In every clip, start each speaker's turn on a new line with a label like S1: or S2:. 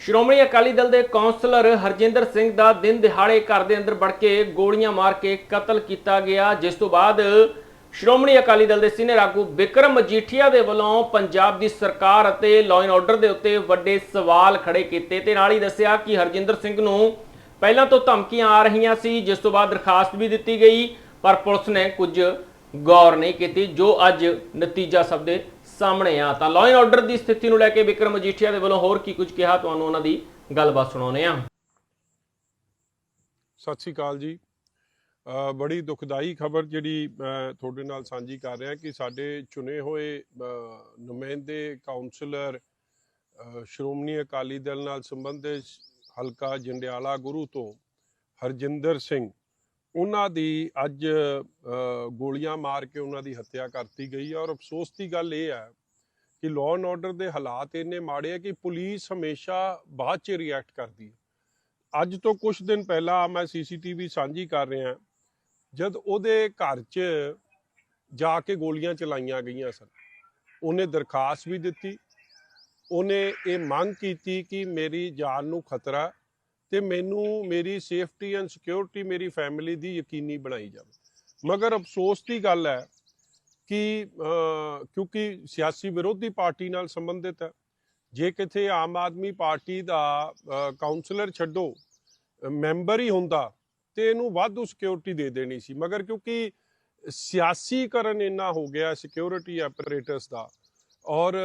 S1: ਸ਼੍ਰੋਮਣੀ ਅਕਾਲੀ ਦਲ ਦੇ ਕੌਂਸਲਰ ਹਰਜਿੰਦਰ ਸਿੰਘ ਦਾ ਦਿਨ ਦਿਹਾੜੇ ਘਰ ਦੇ ਅੰਦਰ ਵੜ ਕੇ ਗੋਲੀਆਂ ਮਾਰ ਕੇ ਕਤਲ ਕੀਤਾ ਗਿਆ, ਜਿਸ ਤੋਂ ਬਾਅਦ ਸ਼੍ਰੋਮਣੀ ਅਕਾਲੀ ਦਲ ਦੇ ਸੀਨੀਅਰ ਆਗੂ ਵਿਕਰਮ ਮਜੀਠੀਆ ਦੇ ਵੱਲੋਂ ਪੰਜਾਬ ਦੀ ਸਰਕਾਰ ਅਤੇ ਲਾਅ ਐਂਡ ਆਰਡਰ ਦੇ ਉੱਤੇ ਵੱਡੇ ਸਵਾਲ ਖੜੇ ਕੀਤੇ ਤੇ ਨਾਲ ਹੀ ਦੱਸਿਆ ਕਿ ਹਰਜਿੰਦਰ ਸਿੰਘ ਨੂੰ ਪਹਿਲਾਂ ਤੋਂ ਧਮਕੀਆਂ ਆ ਰਹੀਆਂ ਸੀ, ਜਿਸ ਤੋਂ ਬਾਅਦ ਦਰਖਾਸਤ ਵੀ ਦਿੱਤੀ ਗਈ, ਪਰ ਪੁਲਿਸ ਨੇ ਕੁਝ ਗੌਰ ਨਹੀਂ ਕੀਤੀ, ਜੋ ਅੱਜ ਨਤੀਜਾ ਸਭ ਦੇ ਸਾਹਮਣੇ ਆ। ਤਾਂ ਲਾਅ ਐਂਡ ਆਰਡਰ ਦੀ ਸਥਿਤੀ ਨੂੰ ਲੈ ਕੇ ਵਿਕਰਮ ਮਜੀਠੀਆ ਦੇ ਵੱਲੋਂ ਹੋਰ ਕੀ ਕੁਝ ਕਿਹਾ? ਤੁਹਾਨੂੰ ਉਹਨਾਂ ਦੀ ਗੱਲਬਾਤ ਸੁਣਾਉਂਦੇ ਆ
S2: ਸਤਿ ਸ੍ਰੀ ਅਕਾਲ ਜੀ। ਬੜੀ ਦੁਖਦਾਈ ਖਬਰ ਜਿਹੜੀ ਮੈਂ ਤੁਹਾਡੇ ਨਾਲ ਸਾਂਝੀ ਕਰ ਰਿਹਾ ਕਿ ਸਾਡੇ ਚੁਣੇ ਹੋਏ ਨੁਮਾਇੰਦੇ ਕਾਉਂਸਲਰ ਸ਼੍ਰੋਮਣੀ ਅਕਾਲੀ ਦਲ ਨਾਲ ਸੰਬੰਧਿਤ ਹਲਕਾ ਜੰਡਿਆਲਾ ਗੁਰੂ ਤੋਂ ਹਰਜਿੰਦਰ ਸਿੰਘ ਉਹਨਾਂ ਦੀ ਅੱਜ ਗੋਲੀਆਂ ਮਾਰ ਕੇ ਉਹਨਾਂ ਦੀ ਹੱਤਿਆ ਕਰਤੀ ਗਈ ਹੈ ਔਰ ਅਫਸੋਸ ਦੀ ਗੱਲ ਇਹ ਹੈ ਕਿ ਲਾਅ ਐਂਡ ਆਰਡਰ ਦੇ ਹਾਲਾਤ ਇੰਨੇ ਮਾੜੇ ਆ ਕਿ ਪੁਲਿਸ ਹਮੇਸ਼ਾ ਬਾਅਦ ਚ ਰਿਐਕਟ ਕਰਦੀ ਹੈ। ਅੱਜ ਤੋਂ ਕੁਝ ਦਿਨ ਪਹਿਲਾਂ ਮੈਂ ਸੀਸੀਟੀਵੀ ਸਾਂਝੀ ਕਰ ਰਿਹਾ, ਜਦ ਉਹਦੇ ਘਰ 'ਚ ਜਾ ਕੇ ਗੋਲੀਆਂ ਚਲਾਈਆਂ ਗਈਆਂ ਸਨ। ਉਹਨੇ ਦਰਖਾਸਤ ਵੀ ਦਿੱਤੀ, ਉਹਨੇ ਇਹ ਮੰਗ ਕੀਤੀ ਕਿ ਮੇਰੀ ਜਾਨ ਨੂੰ ਖਤਰਾ ਤੇ ਮੈਨੂੰ ਮੇਰੀ ਸੇਫਟੀ ਐਂਡ ਸਿਕਿਉਰਿਟੀ ਮੇਰੀ ਫੈਮਿਲੀ ਦੀ ਯਕੀਨੀ ਬਣਾਈ ਜਾਵੇ। ਮਗਰ ਅਫਸੋਸ ਦੀ ਗੱਲ ਹੈ ਕਿ ਕਿਉਂਕਿ ਸਿਆਸੀ ਵਿਰੋਧੀ ਪਾਰਟੀ ਨਾਲ ਸੰਬੰਧਿਤ ਹੈ ਜੇ ਕਿਤੇ ਆਮ ਆਦਮੀ ਪਾਰਟੀ ਦਾ ਅਹ, ਕਾਉਂਸਲਰ ਛੱਡੋ ਮੈਂਬਰ ਹੀ ਹੁੰਦਾ ਤੇ ਇਹਨੂੰ ਵਾਧੂ ਸਿਕਿਉਰਿਟੀ ਦੇ ਦੇਣੀ ਸੀ। ਮਗਰ ਕਿਉਂਕਿ ਸਿਆਸੀਕਰਨ ਇੰਨਾ ਹੋ ਗਿਆ ਸਿਕਿਉਰਿਟੀ ਆਪਰੇਟਰਸ ਦਾ ਔਰ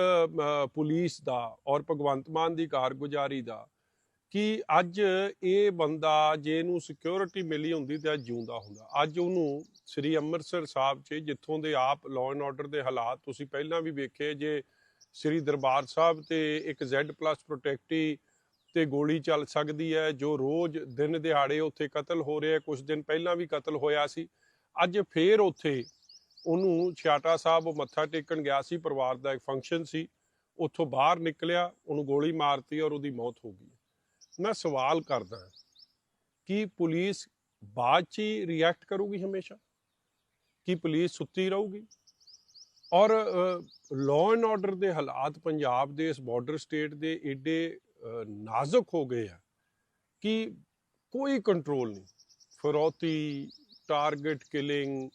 S2: ਪੁਲਿਸ ਦਾ ਔਰ ਭਗਵੰਤ ਮਾਨ ਦੀ ਕਾਰਗੁਜ਼ਾਰੀ ਦਾ ਕਿ ਅੱਜ ਇਹ ਬੰਦਾ ਜੇ ਨੂੰ ਸਿਕਿਉਰਿਟੀ ਮਿਲੀ ਹੁੰਦੀ ਤਾਂ ਅੱਜ ਜਿਉਂਦਾ ਹੁੰਦਾ। ਅੱਜ ਉਹਨੂੰ ਸ੍ਰੀ ਅੰਮ੍ਰਿਤਸਰ ਸਾਹਿਬ 'ਚ, ਜਿੱਥੋਂ ਦੇ ਆਪ ਲਾਅ ਐਂਡ ਆਰਡਰ ਦੇ ਹਾਲਾਤ ਤੁਸੀਂ ਪਹਿਲਾਂ ਵੀ ਵੇਖੇ ਜੇ, ਸ੍ਰੀ ਦਰਬਾਰ ਸਾਹਿਬ ਤੇ ਇੱਕ Z+ ਪ੍ਰੋਟੈਕਟੀ ਤੇ ਗੋਲੀ ਚੱਲ ਸਕਦੀ ਹੈ, ਜੋ ਰੋਜ਼ ਦਿਨ ਦਿਹਾੜੇ ਉੱਥੇ ਕਤਲ ਹੋ ਰਿਹਾ ਕੁਝ ਦਿਨ ਪਹਿਲਾਂ ਵੀ ਕਤਲ ਹੋਇਆ ਸੀ। ਅੱਜ ਫੇਰ ਉੱਥੇ ਉਹਨੂੰ ਛਿਆਟਾ ਸਾਹਿਬ, ਉਹ ਮੱਥਾ ਟੇਕਣ ਗਿਆ ਸੀ, ਪਰਿਵਾਰ ਦਾ ਇੱਕ ਫੰਕਸ਼ਨ ਸੀ। ਉੱਥੋਂ ਬਾਹਰ ਨਿਕਲਿਆ, ਉਹਨੂੰ ਗੋਲੀ ਮਾਰਤੀ ਔਰ ਉਹਦੀ ਮੌਤ ਹੋ ਗਈ। ਮੈਂ ਸਵਾਲ ਕਰਦਾ ਕਿ ਪੁਲਿਸ ਬਾਅਦ ਚ ਹੀ ਰਿਐਕਟ ਕਰੂਗੀ ਹਮੇਸ਼ਾ? ਕਿ ਪੁਲਿਸ ਸੁੱਤੀ ਰਹੂਗੀ? ਔਰ ਲਾਅ ਐਂਡ ਆਰਡਰ ਦੇ ਹਾਲਾਤ ਪੰਜਾਬ ਦੇ ਇਸ ਬਾਰਡਰ ਸਟੇਟ ਦੇ ਏਡੇ ਨਾਜ਼ੁਕ ਹੋ ਗਏ ਆ ਕਿ ਕੋਈ ਕੰਟਰੋਲ ਨਹੀਂ। ਫਰੋਤੀ target killing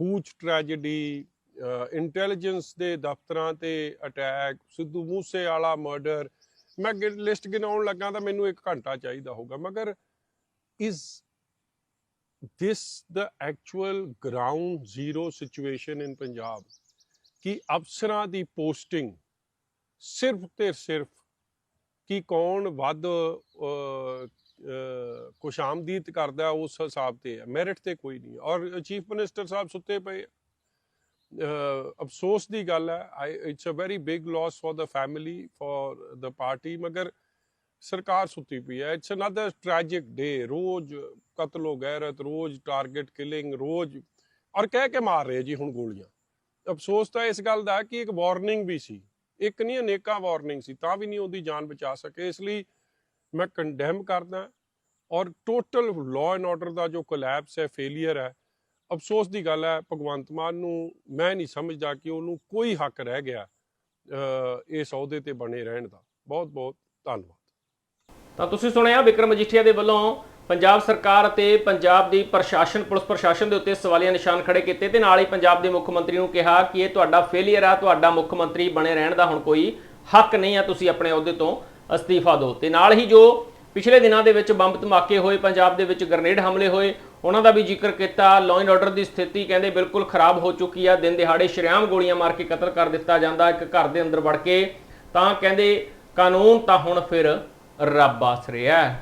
S2: hooch tragedy intelligence ਦੇ ਦਫ਼ਤਰਾਂ ਤੇ ਅਟੈਕ ਸਿੱਧੂ ਮੂਸੇ ਵਾਲਾ ਮਰਡਰ ਮੈਂ ਲਿਸਟ ਗਿਣਾਉਣ ਲੱਗਾ ਤਾਂ ਮੈਨੂੰ ਇੱਕ ਘੰਟਾ ਚਾਹੀਦਾ ਹੋਊਗਾ ਮਗਰ is this the actual ground zero situation in Punjab ਕਿ ਅਫਸਰਾਂ ਦੀ ਪੋਸਟਿੰਗ ਸਿਰਫ ਤੇ ਸਿਰਫ ਕਿ ਕੌਣ ਵੱਧ ਅਹ, ਅਹ, ਕਰਦਾ ਉਸ ਹਿਸਾਬ ਤੇ ਹੈ ਮੈਰਿਟ ਤੇ ਕੋਈ ਨਹੀਂ ਔਰ ਚੀਫ ਮਿਨਿਸਟਰ ਸਾਹਿਬ ਸੁੱਤੇ ਪਏ ਅਫਸੋਸ ਦੀ ਗੱਲ ਹੈ it's a very big loss for the family for the party ਮਗਰ ਸਰਕਾਰ ਸੁੱਤੀ ਪਈ ਹੈ। ਇਟਸ ਅਨਦਰ ਟ੍ਰੈਜਿਕ ਡੇ ਰੋਜ਼ ਕਤਲੋ ਗੈਰਤ, ਰੋਜ਼ ਟਾਰਗੇਟ ਕਿਲਿੰਗ ਰੋਜ਼ ਔਰ ਕਹਿ ਕੇ ਮਾਰ ਰਹੇ ਜੀ ਹੁਣ ਗੋਲੀਆਂ। ਅਫਸੋਸ ਤਾਂ ਇਸ ਗੱਲ ਦਾ ਕਿ ਇੱਕ ਵਾਰਨਿੰਗ ਵੀ ਸੀ। ਇੱਕ ਨਹੀਂ, ਅਨੇਕਾਂ ਵਾਰਨਿੰਗ ਸੀ, ਤਾਂ ਵੀ ਨਹੀਂ ਉਹਦੀ ਜਾਨ ਬਚਾ ਸਕੇ। ਇਸ ਲਈ ਮੈਂ ਕੰਡੈਮ ਕਰਦਾ ਔਰ ਟੋਟਲ ਲਾਅ ਐਂਡ ਆਰਡਰ ਦਾ ਜੋ ਕੋਲੈਪਸ ਹੈ ਫੇਲੀਅਰ ਹੈ ਅਫਸੋਸ ਦੀ ਗੱਲ ਹੈ, ਭਗਵੰਤ ਮਾਨ ਨੂੰ ਮੈਂ ਨਹੀਂ ਸਮਝਦਾ ਕਿ ਉਹਨੂੰ ਕੋਈ ਹੱਕ ਰਹਿ ਗਿਆ ਇਸ ਅਹੁਦੇ ਤੇ ਬਣੇ ਰਹਿਣ ਦਾ। ਬਹੁਤ ਬਹੁਤ ਧੰਨਵਾਦ।
S1: ਤਾਂ ਤੁਸੀਂ ਸੁਣਿਆ ਵਿਕਰਮ ਮਜੀਠੀਆ ਦੇ ਵੱਲੋਂ ਪੰਜਾਬ ਸਰਕਾਰ ਅਤੇ ਪੰਜਾਬ ਦੀ ਪ੍ਰਸ਼ਾਸਨ, ਪੁਲਿਸ ਪ੍ਰਸ਼ਾਸਨ ਦੇ ਉੱਤੇ ਸਵਾਲੀਆ ਨਿਸ਼ਾਨ ਖੜੇ ਕੀਤੇ ਤੇ ਨਾਲ ਹੀ ਪੰਜਾਬ ਦੇ ਮੁੱਖ ਮੰਤਰੀ ਨੂੰ ਕਿਹਾ ਕਿ ਇਹ ਤੁਹਾਡਾ ਫੇਲਿਅਰ ਆ, ਤੁਹਾਡਾ ਮੁੱਖ ਮੰਤਰੀ ਬਣੇ ਰਹਿਣ ਦਾ ਹੁਣ ਕੋਈ ਹੱਕ ਨਹੀਂ ਆ ਤੁਸੀਂ ਆਪਣੇ ਅਹੁਦੇ ਤੋਂ ਅਸਤੀਫਾ ਦਿਓ। ਤੇ ਨਾਲ ਹੀ ਜੋ ਪਿਛਲੇ ਦਿਨਾਂ ਦੇ ਵਿੱਚ ਬੰਬ ਧਮਾਕੇ ਹੋਏ, ਪੰਜਾਬ ਦੇ ਵਿੱਚ ਗ੍ਰਨੇਡ ਹਮਲੇ ਹੋਏ ਉਹਨਾਂ ਦਾ ਵੀ ਜ਼ਿਕਰ ਕੀਤਾ ਲਾਅ ਐਂਡ ਆਰਡਰ ਦੀ ਸਥਿਤੀ ਕਹਿੰਦੇ ਬਿਲਕੁਲ ਖਰਾਬ ਹੋ ਚੁੱਕੀ ਆ, ਦਿਨ ਦਿਹਾੜੇ ਸ਼ਰੇਆਮ ਗੋਲੀਆਂ ਮਾਰ ਕੇ ਕਤਲ ਕਰ ਦਿੱਤਾ ਜਾਂਦਾ, ਇੱਕ ਘਰ ਦੇ ਅੰਦਰ ਵੜ ਕੇ। ਤਾਂ ਕਹਿੰਦੇ ਕਾਨੂੰਨ ਤਾਂ ਹੁਣ ਫਿਰ ਰੱਬ ਆਸ ਰਿਹਾ ਹੈ